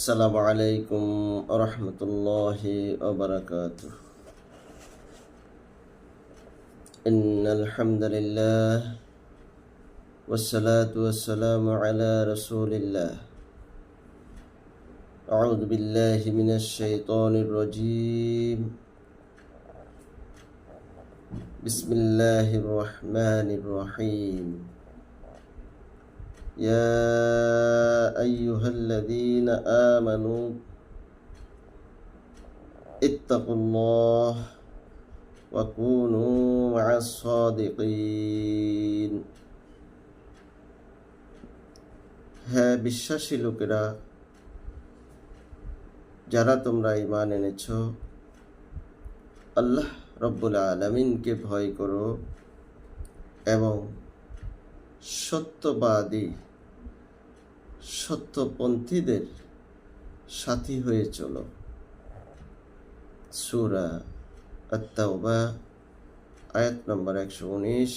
السلام عليكم ورحمة الله وبركاته. إن الحمد لله والصلاة والسلام على رسول الله. أعوذ بالله من الشيطان الرجيم. بسم الله الرحمن الرحيم. يا الذين آمنوا اتقوا الله وكونوا مع الصادقين হ্যাঁ বিশ্বাসী লোকেরা যারা তোমরা ইমান এনেছ আল্লাহ রব্বুল আলমিনকে ভয় করো এবং সত্যবাদী সত্যপন্থীদের সাথী হয়ে চলো। সুরা আত্মাওবা আয়াত নম্বর একশো উনিশ।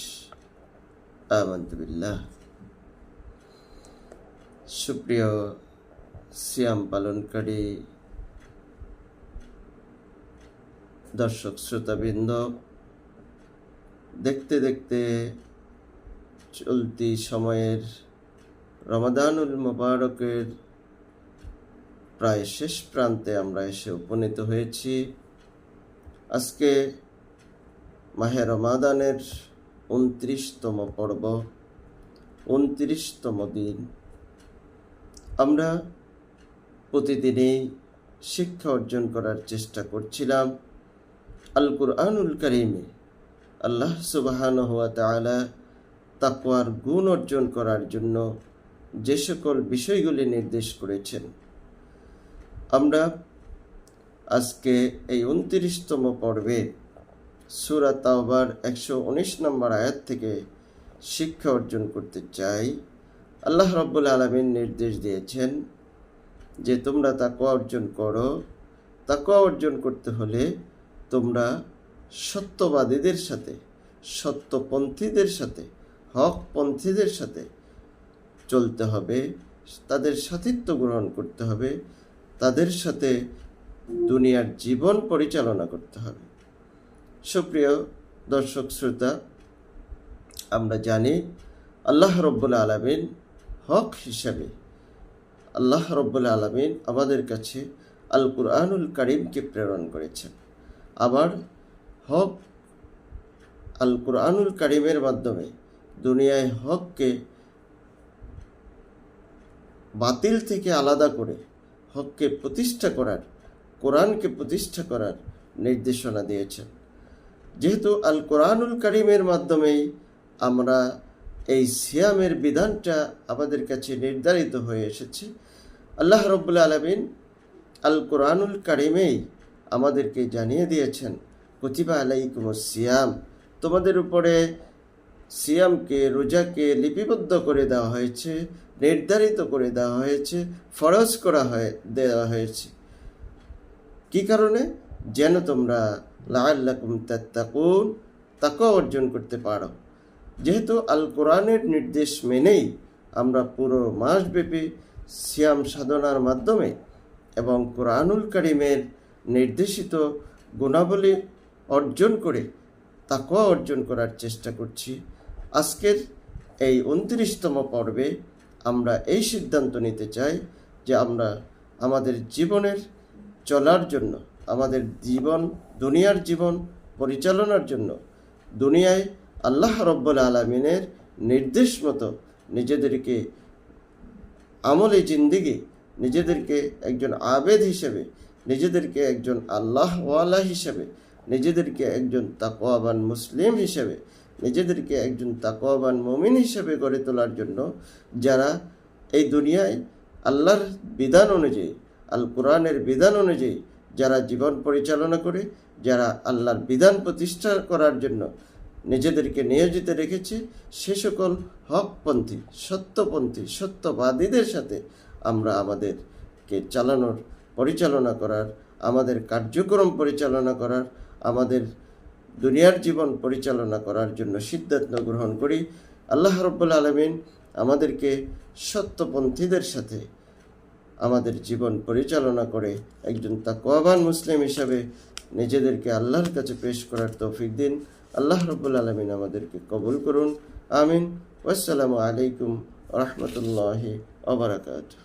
আমন্তবিল্লাহ সুপ্রিয় সিয়াম পালনকারী দর্শক শ্রোতাবৃন্দ, দেখতে দেখতে চলতি সময়ের রমাদানুল মোবারকের প্রায় শেষ প্রান্তে আমরা এসে উপনীত হয়েছি। আজকে মাহে রমাদানের উনত্রিশতম পর্ব, উনত্রিশতম দিন। আমরা প্রতিদিনই শিক্ষা অর্জন করার চেষ্টা করছিলাম। আল কুরআনুল করিমে আল্লাহ সুবাহান তালা তাকওয়ার গুণ অর্জন করার জন্য যে সকল বিষয়গুলি নির্দেশ করেছেন। আমরা আজকে এই উনত্রিশতম পর্বে সুরা তাওবার একশো উনিশ নম্বর আয়াত থেকে শিক্ষা অর্জন করতে চাই। আল্লাহ রব্বুল আলমিন নির্দেশ দিয়েছেন যে তোমরা তাকওয়া অর্জন করো। তাকওয়া অর্জন করতে হলে তোমরা সত্যবাদীদের সাথে, সত্যপন্থীদের সাথে, হকপন্থীদের সাথে চলতে হবে, তাদের সাথিত্ব গ্রহণ করতে হবে, তাদের সাথে দুনিয়ার জীবন পরিচালনা করতে হবে। সুপ্রিয় দর্শক শ্রোতা, আমরা জানি আল্লাহ রব্বুল আলমিন হক হিসাবে, আল্লাহ রব্বুল আলমিন আমাদের কাছে আল কুরআনুল করিমকে প্রেরণ করেছেন। আবার হক আল কুরআনুল করিমের মাধ্যমে দুনিয়ায় হককে বাতিল থেকে আলাদা করে হককে প্রতিষ্ঠা করার, কোরআনকে প্রতিষ্ঠা করার নির্দেশনা দিয়েছেন। যেহেতু আল কোরআনুল করিমের মাধ্যমেই আমরা এই সিয়ামের বিধানটা আমাদের কাছে নির্ধারিত হয়ে এসেছে, আল্লাহ রব্বুল আলমিন আল কোরআনুল করিমেই আমাদেরকে জানিয়ে দিয়েছেন, কতিবা আলাইকুম সিয়াম। তোমাদের উপরে সিয়ামকে, রোজাকে লিপিবদ্ধ করে দেওয়া হয়েছে, নির্ধারিত করে দেওয়া হয়েছে, ফরজ করা হয়ে, দেওয়া হয়েছে। কি কারণে? যেন তোমরা লাল্লাকুম তাত্তাকুন তাকে অর্জন করতে পারো। যেহেতু আল কোরআনের নির্দেশ মেনেই আমরা পুরো মাসব্যাপী সিয়াম সাধনার মাধ্যমে এবং কোরআনুল করিমের নির্দেশিত গুণাবলী অর্জন করে তাকওয়া অর্জন করার চেষ্টা করছি। আজকের এই উনত্রিশতম পর্বে আমরা এই সিদ্ধান্ত নিতে চাই যে আমরা আমাদের জীবনের চলার জন্য, আমাদের জীবন, দুনিয়ার জীবন পরিচালনার জন্য দুনিয়ায় আল্লাহ রব্বুল আলমিনের নির্দেশ মতো নিজেদেরকে আমলে জিন্দিগি, নিজেদেরকে একজন আবেদ হিসেবে, নিজেদেরকে একজন আল্লাহওয়ালা হিসেবে, নিজেদেরকে একজন তাকোয়াবান মুসলিম হিসেবে নিজেদেরকে একজন তাকোয়াবান মমিন হিসেবে গড়ে তোলার জন্য যারা এই দুনিয়ায় আল্লাহর বিধান অনুযায়ী আল কোরআনের বিধান অনুযায়ী যারা জীবন পরিচালনা করে, যারা আল্লাহর বিধান প্রতিষ্ঠা করার জন্য নিজেদেরকে নিয়োজিত রেখেছে, সে সকল হকপন্থী, সত্যপন্থী, সত্যবাদীদের সাথে আমরা আমাদেরকে চালানোর পরিচালনা করার, আমাদের কার্যক্রম পরিচালনা করার, আমাদের দুনিয়ার জীবন পরিচালনা করার জন্য সিদ্ধান্ত গ্রহণ করি। আল্লাহ রব্বুল আলমিন আমাদেরকে সত্যপন্থীদের সাথে আমাদের জীবন পরিচালনা করে একজন তাকওয়াবান মুসলিম হিসাবে নিজেদেরকে আল্লাহর কাছে পেশ করার তৌফিক দিন। আল্লাহ রব্বুল আলমিন আমাদেরকে কবুল করুন। আমিন। ওয়াসসালামু আলাইকুম রহমতুল্লাহি ওবরাকাতুহ